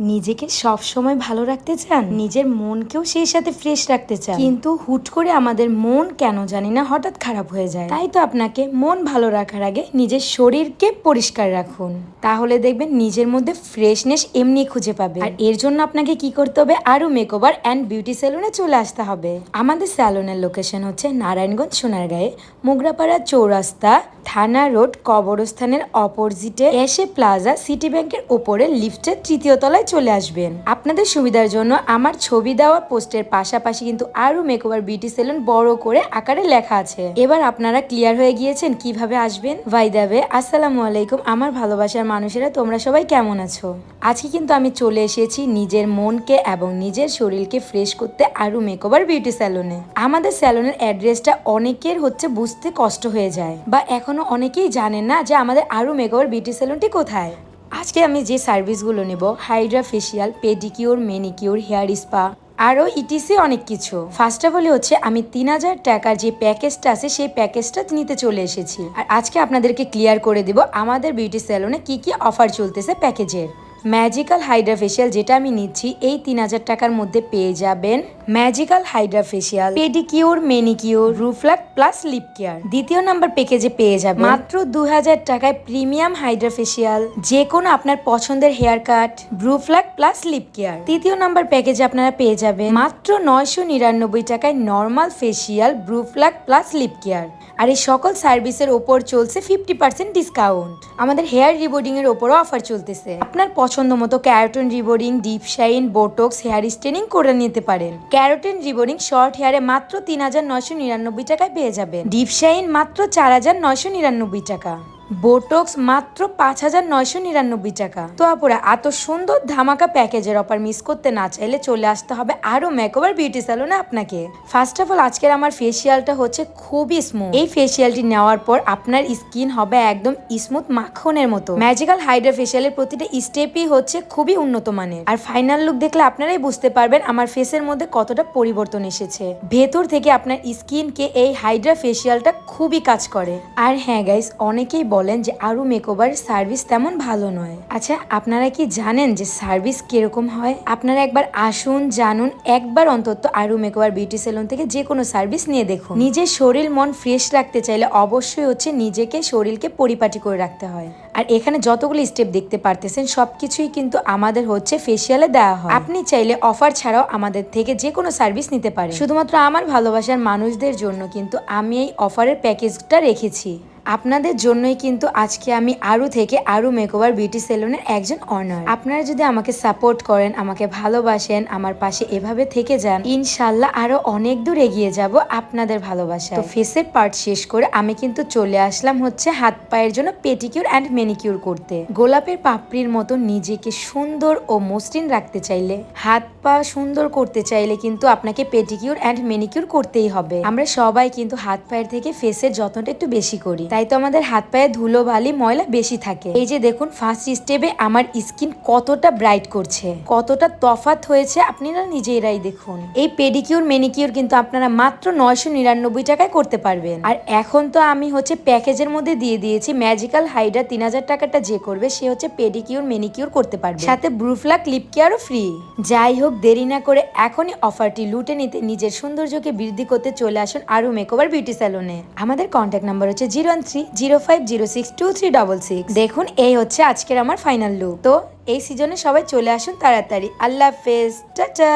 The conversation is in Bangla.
নিজেকে সব সময় ভালো রাখতে চান, নিজের মনকেও সেই সাথে ফ্রেশ রাখতে চান। কিন্তু হুট করে আমাদের মন কেন জানি না হঠাৎ খারাপ হয়ে যায়। তাই তো আপনাকে মন ভালো রাখার আগে নিজের শরীরকে পরিষ্কার রাখুন। তাহলে দেখবেন নিজের মধ্যে ফ্রেশনেস এমনি খুঁজে পাবে। আর এর জন্য আপনাকে কি করতে হবে? আরও মেকওভার অ্যান্ড বিউটি সেলুনে চলে আসতে হবে। আমাদের স্যালুনের লোকেশন হচ্ছে নারায়ণগঞ্জ, সোনারগাঁয়ে, মোগরাপাড়া চৌরাস্তা, থানা রোড, কবরস্থানের অপোজিটে এসে প্লাজা সিটি ব্যাংকের ওপরে লিফটের তৃতীয় তলায় চলে আসবেন। আপনাদের সুবিধার জন্য আমার ছবি দেওয়া পোস্টের পাশাপাশি কিন্তু আরও মেকওভার বিউটি সেলুন বড় করে আকারে লেখা আছে। এবার আপনারা ক্লিয়ার হয়ে গিয়েছেন কীভাবে আসবেন? ভাই দেবে, আসসালামু আলাইকুম। আমার ভালোবাসার মানুষেরা, তোমরা সবাই কেমন আছো? আজকে কিন্তু আমি চলে এসেছি নিজের মনকে এবং নিজের শরীরকে ফ্রেশ করতে আরও মেকওভার বিউটি স্যালুনে আমাদের স্যালুনের অ্যাড্রেসটা অনেকের হচ্ছে বুঝতে কষ্ট হয়ে যায় বা এখনও অনেকেই জানেন না যে আমাদের আরও মেকওভার বিউটি স্যালুনটি কোথায়। আজকে আমি যে সার্ভিসগুলো নেব, hydra facial pedicure manicure hair spa, আরও ইটিসি অনেক কিছু। ফার্স্ট অফ অল হচ্ছে, আমি তিন হাজার টাকার যে প্যাকেজটা আছে, সেই প্যাকেজটা নিতে চলে এসেছি। আর আজকে আপনাদেরকে ক্লিয়ার করে দেব, আমাদের বিউটি স্যালনে কি কি অফার চলতেছে প্যাকেজের। ম্যাজিক্যাল হাইড্রা ফেসিয়াল যেটা আমি নিচ্ছি, এই তিন হাজার টাকার মধ্যে পেয়ে যাবেন magical hydra facial pedicure manicure রুফলাক plus lip care. দ্বিতীয় নাম্বার প্যাকেজে পেয়ে যাবেন মাত্র দু হাজার টাকায় প্রিমিয়াম হাইড্রা ফেসিয়াল যে কোনো আপনার পছন্দের হেয়ার কাট ব্রুফলাক প্লাস লিপ কেয়ার। তৃতীয় নাম্বার প্যাকেজে আপনারা পেয়ে যাবেন মাত্র নয়শো নিরানব্বই টাকায় নর্মাল ফেসিয়াল ব্রুফলাক প্লাস লিপ কেয়ার। আর এই সকল সার্ভিসের ওপর চলছে ফিফটি পার্সেন্ট ডিসকাউন্ট আমাদের হেয়ার রিবোর্ডিং এর ওপরও অফার চলতেছে। আপনার পছন্দ মতো keratin rebonding, deep shine, botox, hair staining করে নিতে পারেন। ক্যারোটিন রিবোরিং শর্ট হেয়ারে মাত্র তিন হাজার নয়শো নিরানব্বই টাকায় পেয়ে যাবেন। ডিপ শাইন মাত্র চার হাজার নয়শো নিরানব্বই টাকা। বোটক্স মাত্র পাঁচ হাজার নয়শো নিরানব্বই টাকা। তো আপুরা, এত সুন্দর ধামাকা প্যাকেজের অফার মিস করতে না চাইলে চলে আসতে হবে আরও মেকওভার বিউটি স্যালনে আপনাকে। ফার্স্ট অফ অল আজকের আমার ফেসিয়ালটা হচ্ছে খুবই স্মুথ এই ফেসিয়ালটি নেওয়ার পর আপনার স্কিন হবে একদম স্মুথ মাখনের মতো। ম্যাজিক্যাল হাইড্রা ফেসিয়ালের প্রতিটা স্টেপই হচ্ছে খুবই উন্নত মানের। আর ফাইনাল লুক দেখলে আপনারাই বুঝতে পারবেন আমার ফেসের মধ্যে কতটা পরিবর্তন এসেছে। ভেতর থেকে আপনার স্কিনকে এই হাইড্রা ফেসিয়ালটা খুবই কাজ করে। আর হ্যাঁ গাইস অনেকেই বলেন যে আরও মেকওভার সার্ভিস তেমন ভালো নয়। আচ্ছা আপনারা কি জানেন যে সার্ভিস কীরকম হয়? আপনারা একবার আসুন, জানুন, একবার অন্তত আরও মেকওভার বিউটি সেলুন থেকে যে কোনো সার্ভিস নিয়ে দেখুন। নিজের শরীর, মন ফ্রেশ রাখতে চাইলে অবশ্যই হচ্ছে নিজেকে, শরীরকে পরিপাটি করে রাখতে হয়। আর এখানে যতগুলো স্টেপ দেখতে পারতেছেন, সবকিছুই কিন্তু আমাদের হচ্ছে ফেসিয়ালে দেওয়া হয়। আপনি চাইলে অফার ছাড়াও আমাদের থেকে যে কোনো সার্ভিস নিতে পারেন। শুধুমাত্র আমার ভালোবাসার মানুষদের জন্য কিন্তু আমি এই অফারের প্যাকেজটা রেখেছি। আপনাদের জন্যই কিন্তু আজকে আমি আরু থেকে আরু মেকওভার বিউটি সেলুনের একজন অনার আপনারা যদি আমাকে সাপোর্ট করেন, আমাকে ভালোবাসেন, আমার পাশে এভাবে থেকে যান, ইনশাল্লাহ আরও অনেক দূর এগিয়ে যাব আপনাদের ভালোবাসা ফেসের পার্ট শেষ করে আমি কিন্তু চলে আসলাম হচ্ছে হাত পায়ের জন্য পেটিকিউর অ্যান্ড মেনিকিউর করতে। গোলাপের পাপড়ির মতো নিজেকে সুন্দর ও মসৃণ রাখতে চাইলে, হাত পা সুন্দর করতে চাইলে কিন্তু আপনাকে পেটিকিউর অ্যান্ড মেনিকিউর করতেই হবে। আমরা সবাই কিন্তু হাত পায়ের থেকে ফেসের যত্নটা একটু বেশি করি। তাই তো আমাদের হাত পায়ে ধুলো বালি ময়লা বেশি থাকে। এই যে দেখুন ফার্স্ট স্টেপে আমার স্কিন কতটা ব্রাইট করছে, কতটা তফাত হয়েছে আপনারা নিজেরাই দেখুন। এই পেডিকিউর মেনিকিউর কিন্তু আপনারা মাত্র নয়শো নিরানব্বই টাকায় করতে পারবেন। আর এখন তো আমি হচ্ছে প্যাকেজের মধ্যে দিয়ে দিয়েছি ম্যাজিক্যাল হাইডা তিন হাজার টাকাটা যে করবে, সে হচ্ছে পেডিকিউর মেনিকিউর করতে পারবে। সাথে ব্রুফলা ক্লিপ কেয়ারও ফ্রি যাই হোক, দেরি না করে এখনই অফারটি লুটে নিতে, নিজের সৌন্দর্যকে বৃদ্ধি করতে চলে আসুন আরও মেকওভার বিউটি স্যালনে আমাদের কন্ট্যাক্ট নাম্বার হচ্ছে zero three zero five zero six two three double six. দেখুন, এই হচ্ছে আজকের আমার ফাইনাল লুক তো এই সিজনে সবাই চলে আসুন তাড়াতাড়ি। আল্লাহ হাফেজ। টাটা।